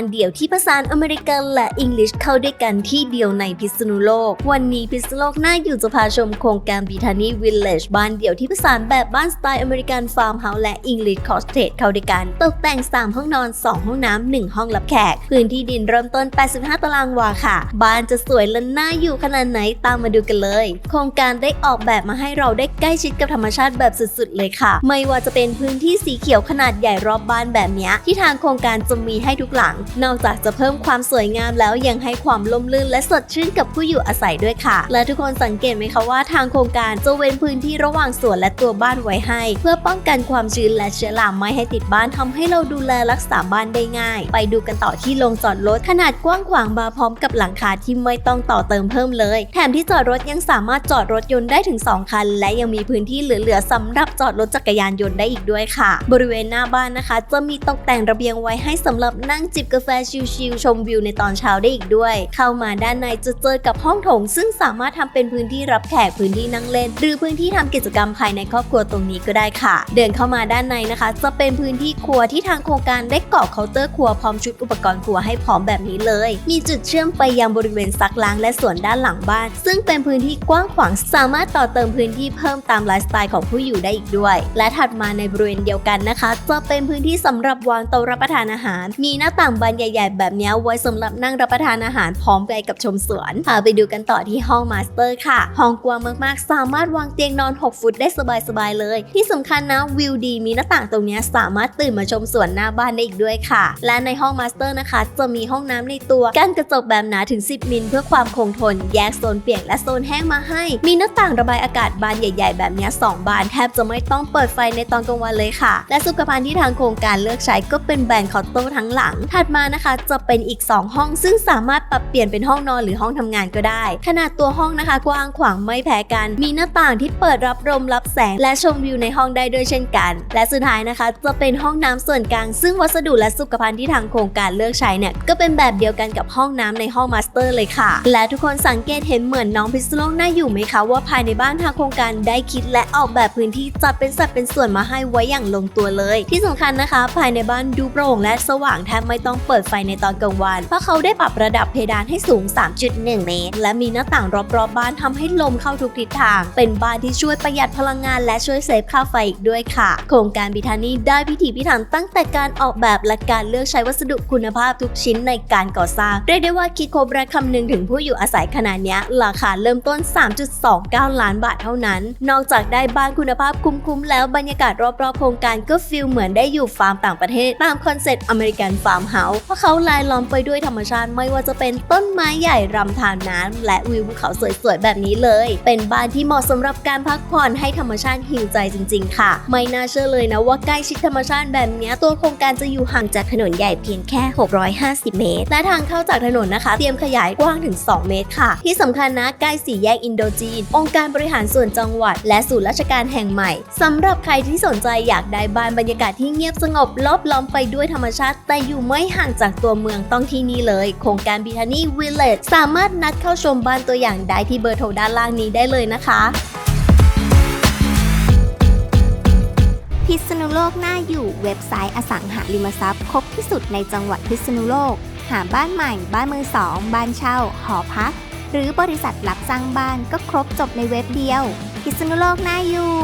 านเดี่ยวที่ผสานอเมริกันและอังกฤษเข้าด้วยกันที่เดียวในพิษณุโลก วันนี้พิษณุโลกน่าอยู่จะพาชมโครงการบีทานีวิลเลจบ้านเดี่ยวที่ผสานแบบบ้านสไตล์อเมริกันฟาร์มเฮาส์และอังกฤษคอสเทจเข้าด้วยกัน ตกแต่ง 3 ห้องนอน 2 ห้องน้ำ 1 ห้องรับแขก พื้นที่ดินเริ่มต้น 85 ตารางวาค่ะ บ้านจะสวยและน่าอยู่ขนาดไหนตามมาดูกันเลย โครงการได้ออกแบบมาให้เราได้ใกล้ชิดกับธรรมชาติแบบสุดๆ เลยค่ะ ไม่ว่าจะเป็นพื้นที่สีเขียวขนาดใหญ่รอบบ้านแบบนี้ที่ทางโครงการจะมีให้ทุกหลังนอกจากจะเพิ่มความสวยงามแล้วยังให้ความล่มลื่นและสดชื่นกับผู้อยู่อาศัยด้วยค่ะ และทุกคนสังเกตไหมคะว่าทางโครงการจะเว้นพื้นที่ระหว่างสวนและตัวบ้านไว้ให้ เพื่อป้องกันความชื้นและเชื้อราไม่ให้ติดบ้านทำให้เราดูแลรักษาบ้านได้ง่าย ไปดูกันต่อที่โรงจอดรถขนาดกว้างขวางบาพร้อมกับหลังคาที่ไม่ต้องต่อเติมเพิ่มเลย แถมที่จอดรถยังสามารถจอดรถยนต์ได้ถึง 2 คัน และยังมีพื้นที่เหลือๆสำหรับจอดรถจักรยานยนต์ได้อีกด้วยค่ะ บริเวณหน้าบ้านนะคะ จะมีตกแต่งระเบียงไว้ให้สำหรับนั่งจิบกาแฟชิลๆชมวิวในตอนเช้าได้อีกด้วย เข้ามาด้านในจะเจอกับห้องโถง ซึ่งสามารถทำเป็นพื้นที่รับแขกพื้นที่นั่งเล่น หรือพื้นที่ทำกิจกรรมภายในครอบครัวตรงนี้ก็ได้ค่ะ เดินเข้ามาด้านในนะคะ จะเป็นพื้นที่ครัวที่ทางโครงการได้ก่อเคาน์เตอร์ครัวพร้อมชุดอุปกรณ์ครัวให้พร้อมแบบนี้เลย มีจุดเชื่อมไปยังบริเวณซักล้างและส่วนด้านหลังบ้าน ซึ่งเป็นพื้นที่กว้างขวางสามารถต่อเติมพื้นที่เพิ่มตามไลฟ์สไตล์ของผู้อยู่ได้อีกด้วย และถัดมาในบริเวณเดียวกันนะคะ จะเป็นพื้นที่สำหรับวางโต๊ะรับประทานอาหาร มีหน้าต่างบานใหญ่ ๆ แบบนี้ไว้สำหรับนั่งรับประทานอาหารพร้อมไปกับชมสวนพาไปดูกันต่อที่ห้องมาสเตอร์ค่ะ ห้องกว้างมากๆ สามารถวางเตียงนอน 6 ฟุตได้สบายๆเลย ที่สำคัญนะวิวดีมีหน้าต่างตรงนี้สามารถตื่นมาชมสวนหน้าบ้านได้อีกด้วยค่ะ และในห้องมาสเตอร์นะคะ จะมีห้องน้ำในตัวกั้นกระจกแบบหนาถึง 10 มิลเพื่อความคงทน แยกโซนเปียกและโซนแห้งมาให้ มีหน้าต่างระบายอากาศบานใหญ่ ๆ แบบนี้สองบานแทบจะไม่ต้องเปิดไฟในตอนกลางวันเลยค่ะ และสุขภัณฑ์ที่ทางโครงการเลือกใช้ก็เป็นแบรนด์คอตโต้ทั้งหลังถัดมานะคะจะเป็นอีก 2 ห้อง ซึ่งสามารถปรับเปลี่ยนเป็นห้องนอนหรือห้องทำงานก็ได้ ขนาดตัวห้องนะคะ กว้างขวางไม่แพ้กัน มีหน้าต่างที่เปิดรับลมรับแสง และชมวิวในห้องได้ด้วยเช่นกัน และสุดท้ายนะคะ จะเป็นห้องน้ำส่วนกลาง ซึ่งวัสดุและสุขภัณฑ์ที่ทางโครงการเลือกใช้เนี่ยก็เป็นแบบเดียวกันกับห้องน้ำในห้องมาสเตอร์เลยค่ะ และทุกคนสังเกตเห็นเหมือนน้องพิซโลกน่าอยู่ไหมคะว่าภายในบ้านทางโครงการได้คิดและออกแบบพื้นที่จัดเป็นสัดเป็นส่วนมาให้ไว้อย่างลงตัวเลย ที่สำคัญนะคะ ภายในบ้านดูโปร่งและสว่างแทบไม่ต้องเปิดไฟในตอนกลางวัน เพราะเขาได้ปรับระดับเพดานให้สูง 3.1 เมตร และมีหน้าต่างรอบๆบบ้านทำให้ลมเข้าทุกทิศทาง เป็นบ้านที่ช่วยประหยัดพลังงานและช่วยเซฟค่าไฟอีกด้วยค่ะ โครงการบิทานีได้พิถีพิถันตั้งแต่การออกแบบและการเลือกใช้วัสดุคุณภาพทุกชิ้นในการก่อสร้าง เรียกได้ว่าคิดครบและคำนึงถึงผู้อยู่อาศัยขนาดนี้ราคาเริ่มต้น 3.29 ล้านบาทเท่านั้น นอกจากได้บ้านคุณภาพคุ้มๆแล้วบรรยากาศรอบๆโครงการก็ฟีลเหมือนได้อยู่ฟาร์มต่างประเทศตามคอนเซ็ปต์อเมริกันฟาร์มเฮาส์เพราะเขาลายล้อมไปด้วยธรรมชาติไม่ว่าจะเป็นต้นไม้ใหญ่รำธารน้ำและวิวภูเขาสวยๆแบบนี้เลย เป็นบ้านที่เหมาะสำหรับการพักผ่อนให้ธรรมชาติฮิวใจจริง ๆ ค่ะ ไม่น่าเชื่อเลยนะว่าใกล้ชิดธรรมชาติแบบนี้ตัวโครงการจะอยู่ห่างจากถนนใหญ่เพียงแค่ 650 เมตร และทางเข้าจากถนนนะคะ เตรียมขยายกว้างถึง 2 เมตรค่ะ ที่สำคัญนะใกล้สี่แยกอินโดจีน องค์การบริหารส่วนจังหวัด และศูนย์ราชการแห่งใหม่สำหรับใครที่สนใจอยากได้บ้านบรรยากาศที่เงียบสงบรอบล้อมไปด้วยธรรมชาติแต่อยู่ไม่ห่างจากตัวเมืองต้องที่นี่เลย โครงการบิทานีวิลเลจสามารถนัดเข้าชมบ้านตัวอย่างได้ที่เบอร์โทรด้านล่างนี้ได้เลยนะคะ พิษณุโลกน่าอยู่เว็บไซต์อสังหาริมทรัพย์ ครบที่สุดในจังหวัดพิษณุโลก หาบ้านใหม่ บ้านมือสอง บ้านเช่า หอพัก หรือบริษัทรับสร้างบ้านก็ครบจบในเว็บเดียว พิษณุโลกน่าอยู่